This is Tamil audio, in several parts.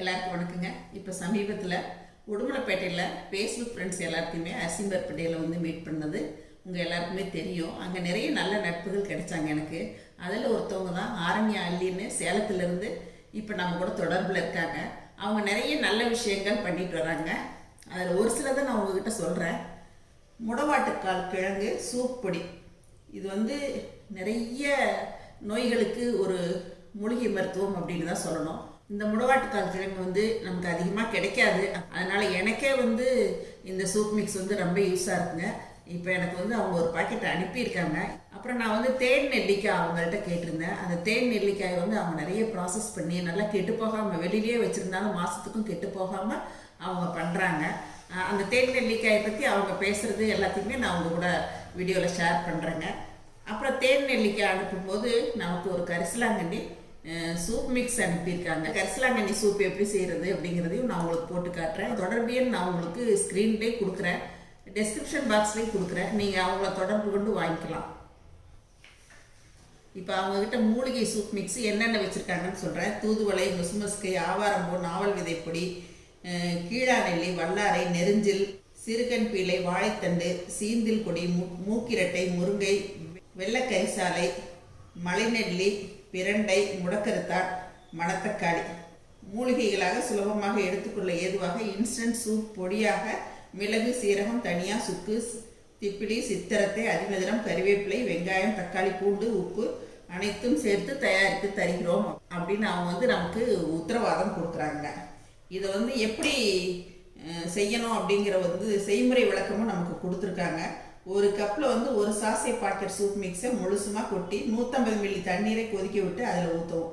எல்லாருக்கும் வணக்கங்க. இப்போ சமீபத்தில் உடுமலைப்பேட்டையில் ஃபேஸ்புக் ஃப்ரெண்ட்ஸ் எல்லாத்தையுமே அசிம்பர் அசிம்பர்பேட்டையில் வந்து மீட் பண்ணது. உங்கள் எல்லாருக்குமே தெரியும். அங்கே நிறைய நல்ல நட்புகள் கிடைச்சாங்க எனக்கு. அதில் ஒருத்தவங்க தான் ஆரண்யா அள்ளின்னு சேலத்துலேருந்து இப்போ நம்ம கூட தொடர்பில் இருக்காங்க. அவங்க நிறைய நல்ல விஷயங்கள் பண்ணிட்டு வராங்க. அதில் ஒரு சிலதை நான் உங்ககிட்ட சொல்கிறேன் முடவாட்டுக்கால் கிழங்கு சூப் பொடி. இது வந்து நிறைய நோய்களுக்கு ஒரு மூலிகை மருத்துவம் அப்படின்னு தான் சொல்லணும். இந்த முடவாட்டுக்கால் கிழங்கு வந்து நமக்கு அதிகமாக கிடைக்காது. அதனால் எனக்கே வந்து இந்த சூப் மிக்ஸ் வந்து ரொம்ப யூஸாக இருக்குங்க. இப்போ எனக்கு வந்து அவங்க ஒரு பாக்கெட் அனுப்பியிருக்காங்க. அப்புறம் நான் வந்து தேன் நெல்லிக்காய் அவங்கள்ட்ட கேட்டிருந்தேன். அந்த தேன் நெல்லிக்காயை வந்து அவங்க நிறைய ப்ராசஸ் பண்ணி நல்லா கெட்டு போகாமல் வெளியிலேயே வச்சுருந்தாலும் மாதத்துக்கும் கெட்டு போகாமல் அவங்க பண்ணுறாங்க அந்த தேன் நெல்லிக்காயை பற்றி அவங்க பேசுகிறது எல்லாத்தையுமே நான் அவங்க கூட வீடியோவில் ஷேர் பண்ணுறேங்க அப்புறம் தேன் நெல்லிக்காய் அனுப்பும்போது நமக்கு ஒரு கரிசலாங்கண்ணி சூப் மிக்ஸ் அனுப்பியிருக்காங்க. கரிசலாங்கண்ணி சூப் எப்படி செய்கிறது அப்படிங்கிறதையும் நான் உங்களுக்கு போட்டு காட்டுறேன். தொடர்பியன் நான் உங்களுக்கு ஸ்க்ரீன்லேயே கொடுக்குறேன். டெஸ்கிரிப்ஷன் பாக்ஸ்லேயும் கொடுக்குறேன். நீங்கள் அவங்கள தொடர்பு கொண்டு வாங்கிக்கலாம். இப்போ அவங்கக்கிட்ட மூலிகை சூப் மிக்ஸ் என்னென்ன வச்சுருக்காங்கன்னு சொல்கிறேன் தூதுவளை முசுமஸ்கை ஆவாரம்பூ நாவல் விதைப்பொடி கீழாநெல்லி வல்லாரை நெருஞ்சில் சிறுகன் பீளை வாழைத்தண்டு சீந்தில் கொடி மூ மூக்கிரட்டை முருங்கை வெள்ளக்கரிசாலை மலைநெல்லி பிரண்டை முடக்கருத்தான் மணத்தக்காளி. மூலிகைகளாக சுலபமாக எடுத்துக்கொள்ள ஏதுவாக இன்ஸ்டன்ட் சூப் பொடியாக மிளகு சீரகம் தனியா சுக்கு திப்பிலி சித்திரத்தை அதிமதுரம் கறிவேப்பிலை வெங்காயம் தக்காளி பூண்டு உப்பு அனைத்தும் சேர்த்து தயாரித்து தருகிறோம் அப்படின்னு அவங்க வந்து நமக்கு உத்தரவாதம் கொடுக்குறாங்க. இதை வந்து எப்படி செய்யணும் அப்படிங்கிற வந்து செய்முறை விளக்கமும் நமக்கு கொடுத்துருக்காங்க. ஒரு கப்பில் வந்து ஒரு சாசை பாக்கெட் சூப் மிக்ஸை முழுசுமாக கொட்டி நூற்றம்பது மில்லி தண்ணீரை கொதிக்க விட்டு அதில் ஊற்றுவோம்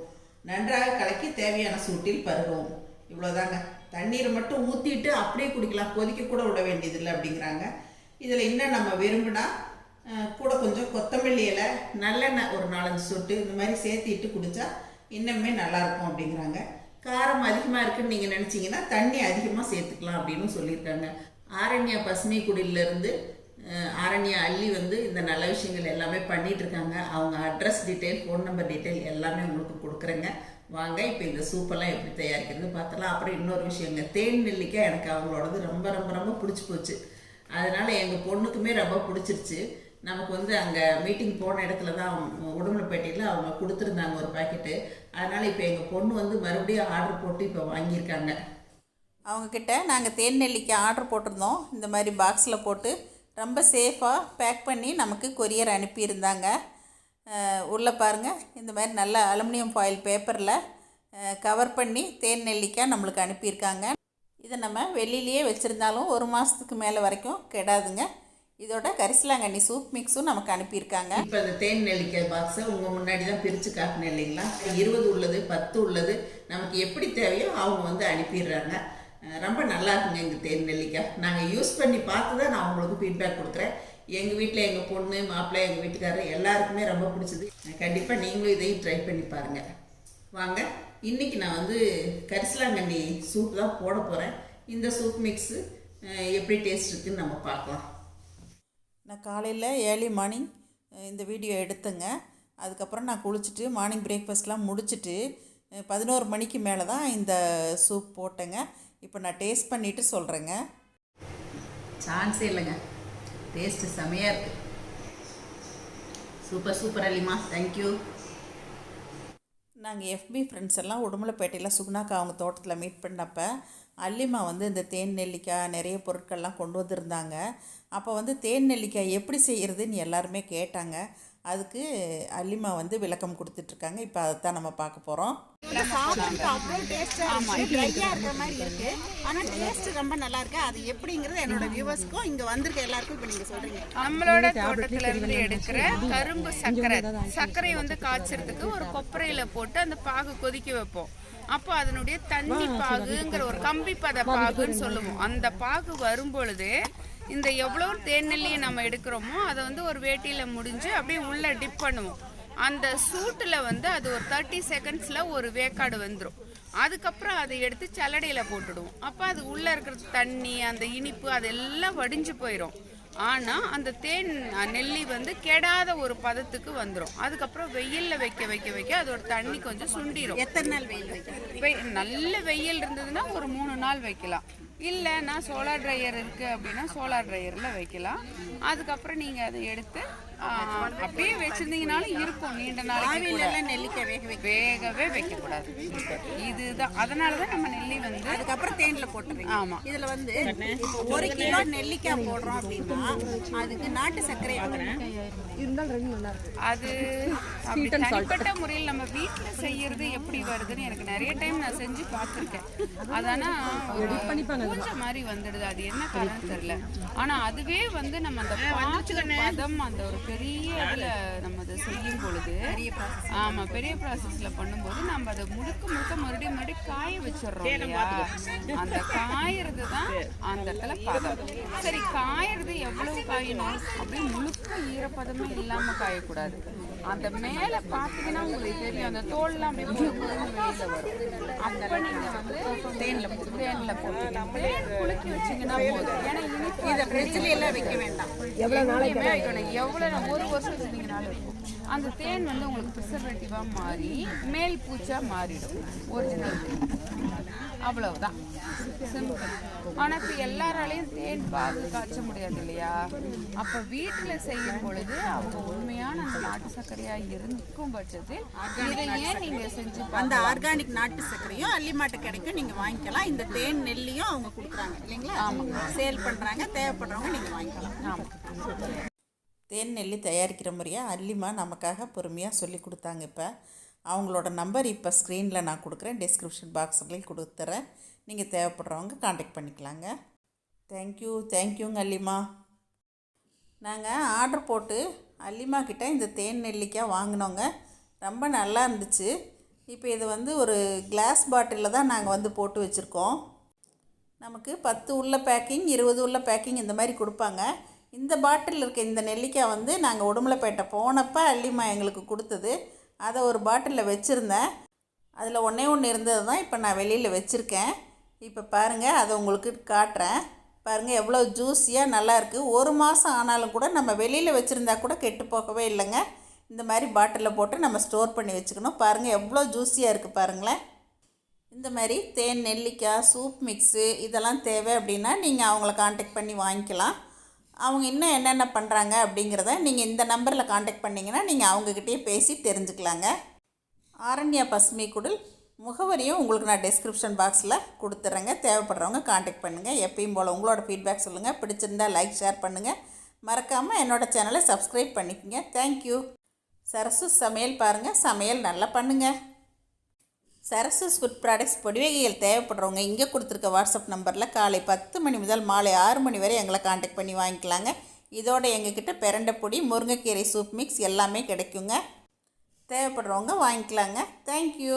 நன்றாக கலக்கி தேவையான சூட்டில் பருகவும். இவ்வளோதாங்க தண்ணீரை மட்டும் ஊற்றிட்டு அப்படியே குடிக்கலாம். கொதிக்க கூட விட வேண்டியதில்லை அப்படிங்கிறாங்க. இதில் இன்னும் நம்ம விரும்பினா கூட கொஞ்சம் கொத்தமல்லி இலை நல்லெண்ணெய் ஒரு நாலஞ்சு சொட்டு இந்த மாதிரி சேர்த்திட்டு குடித்தா இன்னுமே நல்லாயிருக்கும் அப்படிங்கிறாங்க. காரம் அதிகமாக இருக்குன்னு நீங்கள் நினச்சிங்கன்னா தண்ணி அதிகமாக சேர்த்துக்கலாம் அப்படின்னு சொல்லியிருக்காங்க. ஆரண்யா பசுமை குடியிலேருந்து ஆரண்யா அள்ளி வந்து இந்த நல்ல விஷயங்கள் எல்லாமே பண்ணிட்டு இருக்காங்க அவங்க address detail phone number detail எல்லாமே உங்களுக்கு கொடுக்குறேங்க. வாங்க இப்போ இந்த சூப்பெல்லாம் எப்படி தயாரிக்கிறது பார்த்தலாம். அப்புறம் இன்னொரு விஷயங்க தேன் நெல்லிக்காய் எனக்கு அவங்களோடது ரொம்ப ரொம்ப ரொம்ப பிடிச்சி போச்சு. அதனால் எங்கள் பொண்ணுக்குமே ரொம்ப பிடிச்சிருச்சு. நமக்கு வந்து அங்கே மீட்டிங் போன இடத்துல தான் உடம்புலப்பேட்டையில் அவங்க கொடுத்துருந்தாங்க ஒரு பாக்கெட்டு அதனால் இப்போ எங்கள் பொண்ணு வந்து மறுபடியும் ஆர்டர் போட்டு இப்போ வாங்கியிருக்காங்க. அவங்கக்கிட்ட நாங்கள் தேன் நெல்லிக்காய் ஆர்டர் போட்டிருந்தோம். இந்த மாதிரி பாக்ஸில் போட்டு ரொம்ப சேஃபாக பேக் பண்ணி நமக்கு கொரியர் அனுப்பியிருந்தாங்க. உள்ளே பாருங்கள் இந்த மாதிரி நல்ல அலுமினியம் ஃபாயில் பேப்பரில் கவர் பண்ணி தேன் நெல்லிக்காய் நம்மளுக்கு அனுப்பியிருக்காங்க. இதை நம்ம வெளியிலேயே வச்சுருந்தாலும் ஒரு மாதத்துக்கு மேலே வரைக்கும் கெடாதுங்க. இதோட கரிசலாங்கண்ணி சூப் மிக்ஸும் நமக்கு அனுப்பியிருக்காங்க. இப்போ இந்த தேன் நெல்லிக்காய் பாக்ஸை உங்கள் முன்னாடி தான் பிரித்து காட்டினேன் இல்லைங்களா? இருபது உள்ளது பத்து உள்ளது நமக்கு எப்படி தேவையோ அவங்க வந்து அனுப்பிடுறாங்க. ரொம்ப நல்லா இருக்குங்க இந்த தேன் நெல்லிக்காய். நாங்கள் யூஸ் பண்ணி பார்த்து தான் நான் உங்களுக்கு ஃபீட்பேக் கொடுக்குறேன். எங்கள் வீட்டில் எங்கள் பொண்ணு மாப்பிள்ளை எங்கள் வீட்டுக்காரர் எல்லாருக்குமே ரொம்ப பிடிச்சது. கண்டிப்பாக நீங்களும் இதையும் ட்ரை பண்ணி பாருங்கள் வாங்க இன்னைக்கு நான் வந்து கரிசலாங்கண்ணி சூப் தான் போட போகிறேன் இந்த சூப் மிக்ஸு எப்படி டேஸ்ட் இருக்குன்னு நம்ம பார்க்கலாம். நான் காலையில் ஏர்லி மார்னிங் இந்த வீடியோ எடுத்தேங்க. அதுக்கப்புறம் நான் குளிச்சுட்டு மார்னிங் பிரேக்ஃபாஸ்ட்லாம் முடிச்சுட்டு பதினோரு மணிக்கு மேலே தான் இந்த சூப் போட்டேங்க. இப்போ நான் டேஸ்ட் பண்ணிவிட்டு சொல்கிறேங்க சான்ஸே இல்லைங்க. டேஸ்ட்டு செமையாக இருக்குது சூப்பர் சூப்பர் அலிமா. தேங்க்யூ நாங்கள் எஃபி ஃப்ரெண்ட்ஸ் எல்லாம் உடுமலைப்பேட்டையில் சுகுணாக்கா அவங்க தோட்டத்தில் மீட் பண்ணப்ப அல்லிமா வந்து இந்த தேன் நெல்லிக்காய் நிறைய பொருட்கள்லாம் கொண்டு வந்திருந்தாங்க. அப்போ வந்து தேன் நெல்லிக்காய் எப்படி செய்கிறதுன்னு எல்லாருமே கேட்டாங்க. அதுக்கு அல்லிமா வந்து விளக்கம் கொடுத்துட்ருக்காங்க. இப்போ அதைத்தான் நம்ம பார்க்க போகிறோம் அவ்வளோ டேஸ்டா இருக்கு. ட்ரையா இருக்கிற மாதிரி இருக்கு. ஆனா டேஸ்ட் ரொம்ப நல்லா அது எப்படிங்கிறது என்னோட வியூவர்ஸ்க்கும் இங்க வந்திருக்க எல்லாருக்கும் இப்போ நீங்க சொல்றீங்க. நம்மளோட தோட்டத்துல இருந்து எடுக்கிற கரும்பு சர்க்கரை. சர்க்கரை வந்து காய்ச்சறதுக்கு ஒரு கொப்பரையில போட்டு அந்த பாகு கொதிக்க வைப்போம். அப்போ அதனுடைய தண்ணி பாகுங்கிற ஒரு கம்பி பத பாகுன்னு சொல்லுவோம். அந்த பாகு வரும் பொழுது இந்த எவ்வளோ தேநெல்லியை நம்ம எடுக்கிறோமோ அதை வந்து ஒரு வேட்டியில முடிஞ்சு அப்படியே உள்ள டிப் பண்ணுவோம். அந்த சூட்டில் வந்து அது ஒரு தேர்ட்டி செகண்ட்ஸில் ஒரு வேக்காடு வந்துடும் அதுக்கப்புறம் அதை எடுத்து சல்லடையில் போட்டுடுவோம். அப்போ அது உள்ளே இருக்கிற தண்ணி அந்த இனிப்பு அதெல்லாம் வடிஞ்சு போயிடும் ஆனால் அந்த தேன் நெல்லி வந்து கெடாத ஒரு பதத்துக்கு வந்துடும் அதுக்கப்புறம் வெயிலில் வைக்க வைக்க வைக்க அதோட தண்ணி கொஞ்சம் சுண்டிரும். எத்தனை நாள் வெயில் வைக்கணும் வெய்- நல்ல வெயில் இருந்ததுன்னா ஒரு மூணு நாள் வைக்கலாம். இல்லைன்னா சோலார் ட்ரையர் இருக்குது அப்படின்னா சோலார் ட்ரையரில் வைக்கலாம். அதுக்கப்புறம் நீங்கள் அதை எடுத்து அப்படியே வச்சிருந்தீங்கனாலும் இருக்கும் நீண்ட. ஆவிலெல்லாம் நெல்லிக்காய் வேக வைக்க வேகவே வைக்கக்கூடாது. இதுதான். அதனால தான் நம்ம நெல்லி வந்து அதுக்கப்புறம் தேன்ல போட்டுறீங்க ஆமா. இதுல வந்து இப்போ ஒரு கிலோ நெல்லிக்காய் போடுறோம் அப்படின்னா அதுக்கு நாட்டு சர்க்கரை அது அப்படி தனிப்பட்ட முறையில் நம்ம வீட்டில் செய்யறது எப்படி வருதுன்னு எனக்கு நிறைய டைம் நான் செஞ்சு பார்த்துருக்கேன். அதானா ஒரு பூஞ்சை மாதிரி வந்துடுது. அது என்ன காரணம் தெரியல. ஆனா அதுவே வந்து நம்ம அந்த பதம் அந்த ஒரு பெரிய இதுல நம்ம அதை செய்யும் பொழுது ஆமா பெரிய ப்ராசஸ்ல பண்ணும்போது நம்ம அதை முழுக்க முழுக்க மறுபடியும் மறுபடியும் காய வச்சிடுறோம் இல்லையா? அந்த காயறது தான் அந்த இடத்துல பதம். சரி காயறது எவ்வளவு காயணும்? அப்படியே முழுக்க ஈரப்பதமே இல்லாம காயக்கூடாது. அந்த மேல பாத்தீங்கன்னா உங்களுக்கு தெரியும் அந்த தோல்லாம் அப்படியே வெளியில வரும் அப்ப நீங்க வந்து தேன்ல தேன்ல போட்டு குலுக்கி வச்சீங்கன்னா போதும். ஏன்னா இனிப்பு இதை ஃப்ரிட்ஜில் எல்லாம் வைக்க வேண்டாம். எவ்வளவுமே வைக்கணும் எவ்வளவு நான் ஒரு வருஷம் வச்சிருந்தீங்கனாலும் இருக்கும் அந்த தேன் வந்து உங்களுக்கு ப்ரிசர்வேட்டிவா மாறி மேல் பூச்சா மாறிடும். ஒரிஜினல் தேன். அவ்வளவுதான். சிம்பிள் ஆனா இப்ப எல்லாராலையும் தேன் பாகு காய்ச்ச முடியாது இல்லையா? அப்ப வீட்டுல செய்யும் பொழுது அவங்க உண்மையான அந்த நாட்டு சர்க்கரையா இருக்கும் பட்சத்தில் இதை ஏன் நீங்க செஞ்சு அந்த ஆர்கானிக் நாட்டு சர்க்கரையும் அல்லி மாட்டு கிடைக்கும் நீங்க வாங்கிக்கலாம். இந்த தேன் நெல்லியும் அவங்க கொடுக்குறாங்க இல்லைங்களா? சேல் பண்றாங்க தேவைப்படுறவங்க நீங்க வாங்கிக்கலாம். ஆமா தேன் நெல்லி தயாரிக்கிற முறையாக அல்லிமா நமக்காக பொறுமையாக சொல்லி கொடுத்தாங்க இப்போ. அவங்களோட நம்பர் இப்போ ஸ்க்ரீனில் நான் கொடுக்குறேன். டிஸ்கிரிப்ஷன் பாக்ஸ்லேயும் கொடுத்துறேன். நீங்கள் தேவைப்படுறவங்க காண்டாக்ட் பண்ணிக்கலாங்க. தேங்க்யூ தேங்க்யூங்க அல்லிமா நாங்கள் ஆர்டர் போட்டு அல்லிமா கிட்டே இந்த தேன் நெல்லிக்காய் வாங்கினோங்க. ரொம்ப நல்லா இருந்துச்சு. இப்போ இது வந்து ஒரு கிளாஸ் பாட்டிலில் தான் நாங்கள் வந்து போட்டு வச்சுருக்கோம். நமக்கு பத்து உள்ள பேக்கிங் இருபது உள்ள பேக்கிங் இந்த மாதிரி கொடுப்பாங்க. இந்த பாட்டில் இருக்க இந்த நெல்லிக்காய் வந்து நாங்கள் உடுமலைப்பேட்டை போனப்போ அள்ளிமா எங்களுக்கு கொடுத்தது. அதை ஒரு பாட்டிலில் வச்சுருந்தேன். அதில் ஒன்றே ஒன்று இருந்தது தான் இப்போ நான் வெளியில் வச்சுருக்கேன். இப்போ பாருங்கள் அதை உங்களுக்கு காட்டுறேன். பாருங்கள் எவ்வளோ ஜூஸியாக நல்லாயிருக்கு ஒரு மாதம் ஆனாலும் கூட நம்ம வெளியில் வச்சுருந்தா கூட கெட்டு போகவே இல்லைங்க. இந்த மாதிரி பாட்டிலில் போட்டு நம்ம ஸ்டோர் பண்ணி வச்சுக்கணும். பாருங்கள் எவ்வளோ ஜூஸியாக இருக்குது பாருங்களேன். இந்த மாதிரி தேன் நெல்லிக்காய் சூப் மிக்ஸு இதெல்லாம் தேவை அப்படின்னா நீங்கள் அவங்கள காண்டாக்ட் பண்ணி வாங்கிக்கலாம். அவங்க இன்னும் என்னென்ன பண்ணுறாங்க அப்படிங்கிறத நீங்கள் இந்த நம்பரில் காண்டாக்ட் பண்ணிங்கன்னா நீங்கள் அவங்கக்கிட்டே பேசி தெரிஞ்சுக்கலாங்க. ஆரண்யா பசுமை குடில் முகவரியும் உங்களுக்கு நான் டிஸ்கிரிப்ஷன் பாக்ஸில் கொடுத்துட்றேங்க தேவைப்படுறவங்க காண்டாக்ட் பண்ணுங்கள் எப்பயும் போல் உங்களோட ஃபீட்பேக் சொல்லுங்கள் பிடிச்சிருந்தா லைக் ஷேர் பண்ணுங்கள் மறக்காமல் என்னோடய சேனலை சப்ஸ்கிரைப் பண்ணிக்கோங்க. தேங்க்யூ சரசு சமையல் பாருங்கள் சமையல் நல்லா பண்ணுங்கள் சரஸ்வஸ் ஃபுட் ப்ராடக்ட்ஸ் பொடிவகைகள் தேவைப்படுறவங்க இங்கே கொடுத்துருக்க வாட்ஸ்அப் நம்பரில் காலை பத்து மணி முதல் மாலை ஆறு மணி வரை எங்களை காண்டாக்ட் பண்ணி வாங்கிக்கலாங்க. இதோட எங்ககிட்ட பெரண்டைப்பொடி பொடி முருங்கைக்கீரை சூப் மிக்ஸ் எல்லாமே கிடைக்குங்க. தேவைப்படுறவங்க வாங்கிக்கலாங்க. தேங்க்யூ